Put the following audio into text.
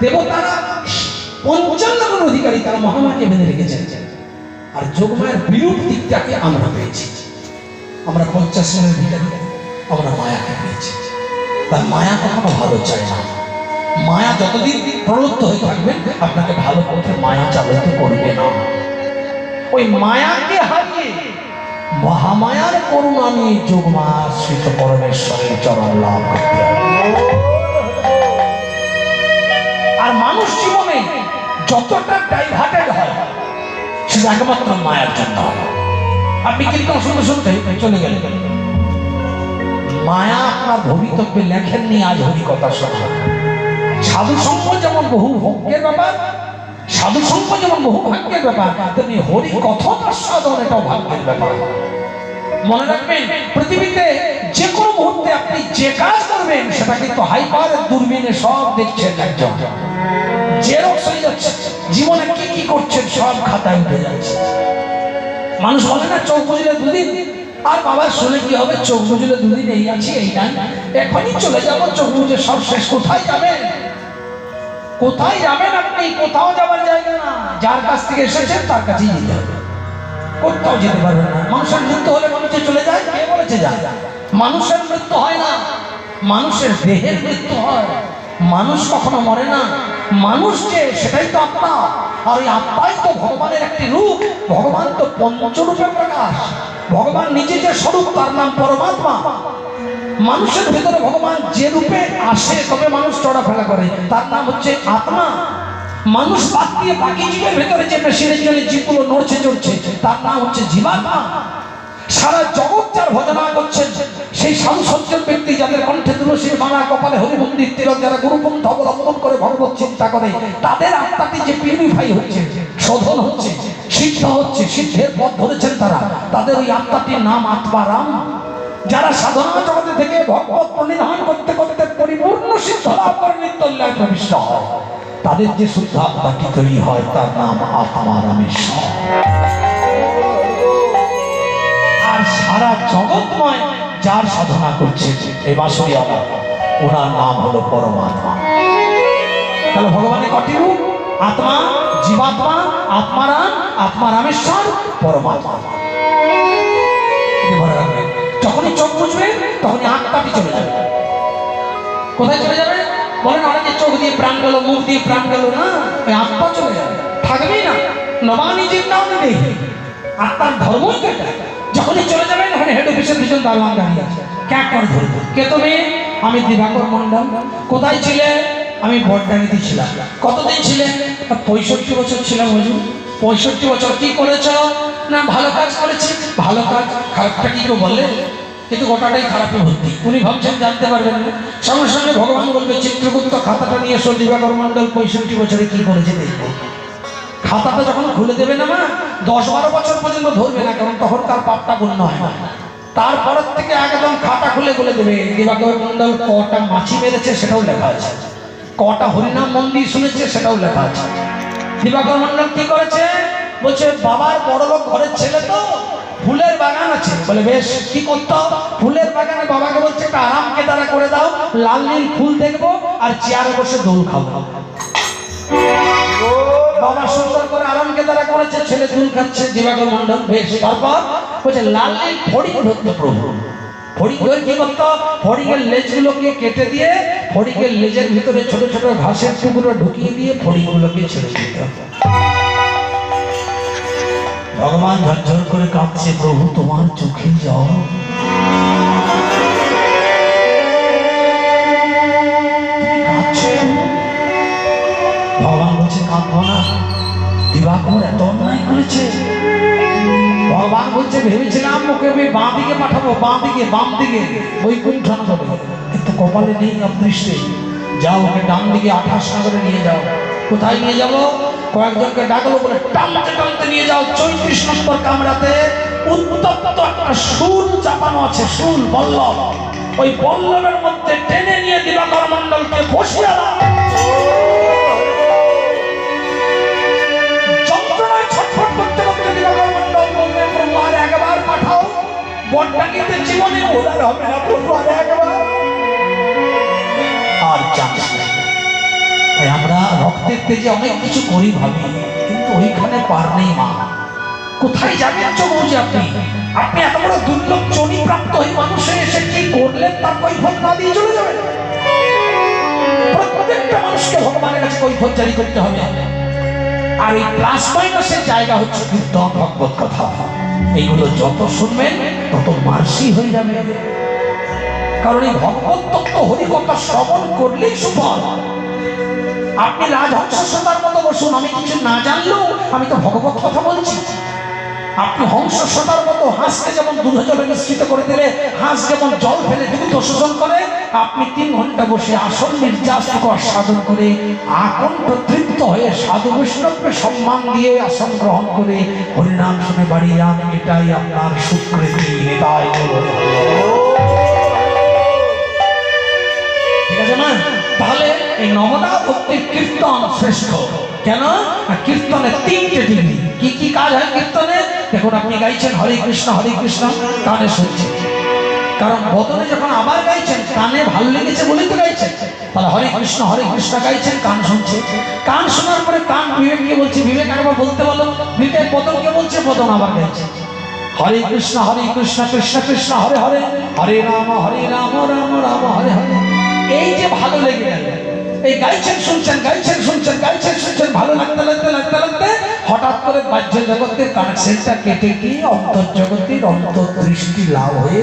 দেবতারা পঞ্চান্ন গুণ অধিকারী তারা মহামাকে মেনে রেখেছেন। আর যোগমায়ের বিরূপ দিকটাকে আমরা পেয়েছি। আমরা পঞ্চাশ জনের ভিতরে আমরা মায়াকে পেয়েছি। তার মায়া কখনো ভালো চায় না। মায়া যতদিন প্রলুপ্ত হয়ে থাকবে, আপনাকে ভালো পথে মায়া চালিত করবে না। ওই মায়াকে হারিয়ে মহামায়ার করুণা নিয়ে যোগমা শ্রীত পরমেশ্বরের চরণ লাভ করতে হবে। আর মানুষ জীবনে যতটা ডাইভার্টেড হয় সেটা একমাত্র মায়ার জন্য আপনি কিন্তু শুনতে শুনতে চলে গেলেন। মায়া আপনার ভবিতব্যে লেখেননি, আজ হরিকথা শোনা সাধু সঙ্গ যেমন বহু ভোগ্যের ব্যাপার, সাধু সঙ্গ যেমন বহু ভাগ্যের ব্যাপার, তেমনি হরি কথনার সাধন এটাও ভাগ্যের ব্যাপার। মনে রাখবেন, পৃথিবীতে যে আপনি যে কাজ করবেন সেটা কিন্তু হাইপার দূরবীনে সব দেখছেন একজন। জীবনে কি কি করছেন, সব খাতায় উঠে যাচ্ছে। মানুষ বলে না, চোখ বুঝলে দুদিন। আর বাবা শুনে কি হবে, চোখ বুঝলে দুদিন এই আছি, এই নাই। এখনই চলে যাব, চোখ বুঝে সব শেষ। কোথায় যাবেন? কোথায় যাবেন আপনি? কোথাও যাবার জায়গা না। যার কাছ থেকে এসেছেন, তার কাছেই যেতে হবে। কোথাও যেতে পারবেন না। মানুষের মৃত্যু হলে মানুষে চলে যায়, কে বলেছে যায়? মানুষের মৃত্যু হয় না। মানুষের দেহের মৃত্যু হয়। মানুষ কখনো মরে না। মানুষ যে, সেটাই তো আত্মা। আর ওই আত্মাই তো ভগবানের একটি রূপ। ভগবান তো পঞ্চরূপে প্রকাশ। ভগবান নিজে যে স্বরূপ, তার নাম পরমাত্মা। মানুষের ভেতরে ভগবান যে রূপে আসে, তবে মানুষ চড়াফেরা করে। তার নাম হচ্ছে আত্মা। মানুষ বাদ দিয়ে বাকি জীবের ভেতরে যে মেশিনের জন্য জীবগুলো নড়ছে, চড়ছে, তার নাম হচ্ছে জীবাত্মা। সারা জগৎ যার ভজনা করছেন সেই সাধু সজ্জন ব্যক্তি যাদের কণ্ঠে তুলসীর মালা, কপালে হরি মন্দির তিলক যারা গুরুপন্থ অবলম্বন করে ভগবত চিন্তা করে, তাদের আত্মাটি যে পিউরিফাই হচ্ছে, শোধন হচ্ছে, সিদ্ধ হচ্ছে, সিদ্ধের পথ ধরেছেন তারা, তাদের ওই আত্মাটির নাম আত্মারাম যারা সাধনা জগতে থেকে ভগবত পরিধান করতে করতে পরিপূর্ণ সিদ্ধ লাভ করে নিত্যল্যায় প্রবিষ্ট হয়, তাদের যে শুদ্ধ আত্মাটি তৈরি হয়, তার নাম আত্মারামেশ্বর আর সারা জগৎময় যার সাধনা করছে। এই বাসুরি আমার ওনার নাম হলো পরমাত্মা। তাহলে ভগবানের কটি রূপ? আত্মা, জীবাত্মা, আত্মারাম, আত্মারামেশ্বর, পরমাত্মা। এটি মনে রাখবেন, যখনই চোখ বুঝবে, তখনই আত্মাটি চলে যাবে। কোথায় চলে যাবে? বলেন অনেকে চোখ দিয়ে প্রাণ গেল মুখ দিয়ে প্রাণ গেল না, ওই আত্মা চলে যাবে। থাকবেই না। নবানি নাম নেই। আত্মার ধর্মই এটা। যখনই চলে যাবেন ওখানে হেড অফিসের পিছন দারোয়ান দাঁড়িয়ে আছে কে তুমি? আমি দিবাকর মন্ডল কোথায় ছিলে? আমি বড্ডানিতে ছিলাম। কতদিন ছিলেন পঁয়ষট্টি বছর ছিলাম হুজুর পঁয়ষট্টি বছর কি করেছ? না, ভালো কাজ করেছি। ভালো কাজ, খারাপটা কি কেউ বলে কিন্তু গোটাটাই খারাপে ভর্তি। উনি ভাবছেন জানতে পারবেন সঙ্গে সঙ্গে ভগবান বলবে, চিত্রগুপ্ত খাতাটা নিয়ে এসো, দিবাকর মন্ডল পঁয়ষট্টি বছরে কি করেছে দেখব? খাতাটা যখন খুলে দেবে না মা, দশ বারো বছর পর্যন্ত ধরবে না, কারণ তখন তার পাপটা গণ্য হয় না। তারপরের থেকে একদম খাতা খুলে খুলে দেবে। দিবাকর মন্ডল কটা মাছি মেরেছে সেটাও লেখা আছে। কটা হরিনাম মন্দির শুনেছে সেটাও লেখা আছে। দিবাকর মন্ডল কি করেছে? বলছে, বাবার বড় লোক ঘরের ছেলে তো, ফুলের বাগান আছে। বলে, বেশ, কি করতো ফুলের বাগানে বাবাকে বলছে, একটা আরাম কেদারা করে দাও, লাল নীল ফুল দেখব আর চেয়ারে বসে দোল খাব। বাবা সুন্দর করে আরামকে তারা করেছে, ছেলে দুল খাচ্ছে দিবাকর মন্ডল বেশ। তারপর বলছে, লাল নীল ফড়িং প্রভু করতো? কেটে দিয়ে লেজের ভিতরে ছোট ছোট ঘাসের ঢুকিয়ে দিয়ে ভগবান ঝরঝর করে কাঁদছে, প্রভু তোমার চোখে যাও ভগবান বলছে, কাঁদবো না। দিবাকর এত অন্যায় করেছে। ভগবান বলছে, ভেবেছিলাম ওকে আমি বাঁ দিকে পাঠাবো, বাঁ দিকে, বাম দিকে, বৈকুণ্ঠ নগরে কিন্তু কপালে নেই অদৃষ্টে যাও ওকে ডান দিকে আঠাশ নগরে নিয়ে যাও। কোথায় নিয়ে যাব? কয়েকজনকে ডাকলো, বলে টানতে টানতে নিয়ে যাও। চৌত্রিশ নম্বর কামরাতে উত্তপ্ত একটা শুল চাপানো আছে, শুল বল্লভ। ওই বল্লভের মধ্যে টেনে নিয়ে দিবাকর মন্ডলকে বসিয়ে দাও। আর আমরা ভক্তের তেজে অনেক কিছু করি ভাবি, কিন্তু ওইখানে পার নেই মা। কোথায় যাবেন আপনি? আপনি এত বড় দুর্লভ চনি প্রাপ্ত হয়ে মানুষে এসে কি করলেন? তার কৈফত না দিয়ে চলে যাবেন? ভগবানের হবে। আর এই প্লাস মাইনাসের জায়গা হচ্ছে কীর্তন ভগবত কথা। এইগুলো যত শুনবেন, তত মার্সি হয়ে যাবে। কারণ এই ভগবত তত্ত্ব হরিকথা শ্রবণ করলেই সুফল। আপনি রাজহংস সদার মতো বসুন, আমি কিছু না জানলেও আমি তো ভগবত কথা বলছি। আপনি হংস সদার মতো হাঁসকে যেমন দুধ জলে মিশ্রিত করে দিলে, হাঁস যেমন জল ফেলে দুধ শোষণ করে, আপনি তিন ঘণ্টা বসে আসল নির্যাস সাধন করে, আকণ্ঠ তৃপ্ত হয়ে সাধু বৈষ্ণবকে সম্মান দিয়ে আসন গ্রহণ করে, হরিনাম শুনে বাড়ি এটাই আপনার সুকৃতি গৌর। ঠিক আছে, মা তাহলে এই নবদা ভক্তির কীর্তন শ্রেষ্ঠ। কেন? কীর্তনের তিনটে ডিগ্রি কি কি কাজ হয় কীর্তনে? দেখুন, আপনি গাইছেন হরে কৃষ্ণ হরে কৃষ্ণ, কানে শুনছেন কারণ বদনে যখন আবার গাইছেন, কানে ভালো লেগেছে বলেই তো গাইছেন। তাহলে হরে কৃষ্ণ হরে কৃষ্ণ গাইছেন, কান শুনছে। কান শোনার পরে কান বিবেককে বলছে বিবেক একবার বলতে বলো, বিবেক বদনকে বলছে বদন আবার গাইছে। হরে কৃষ্ণ হরে কৃষ্ণ কৃষ্ণ কৃষ্ণ, হরে হরে হরে রাম হরে রাম রাম রাম, হরে হরে। এই যে ভালো লেগে গেল, এই গাইছেন, শুনছেন গাইছেন শুনছেন গাইছেন, শুনছেন, ভালো লাগতে লাগতে লাগতে লাগতে, হঠাৎ করে বাহ্য জগতের কানেকশনটা কেটে গিয়ে অন্তর্জগতের অন্তর্দৃষ্টি লাভ হয়ে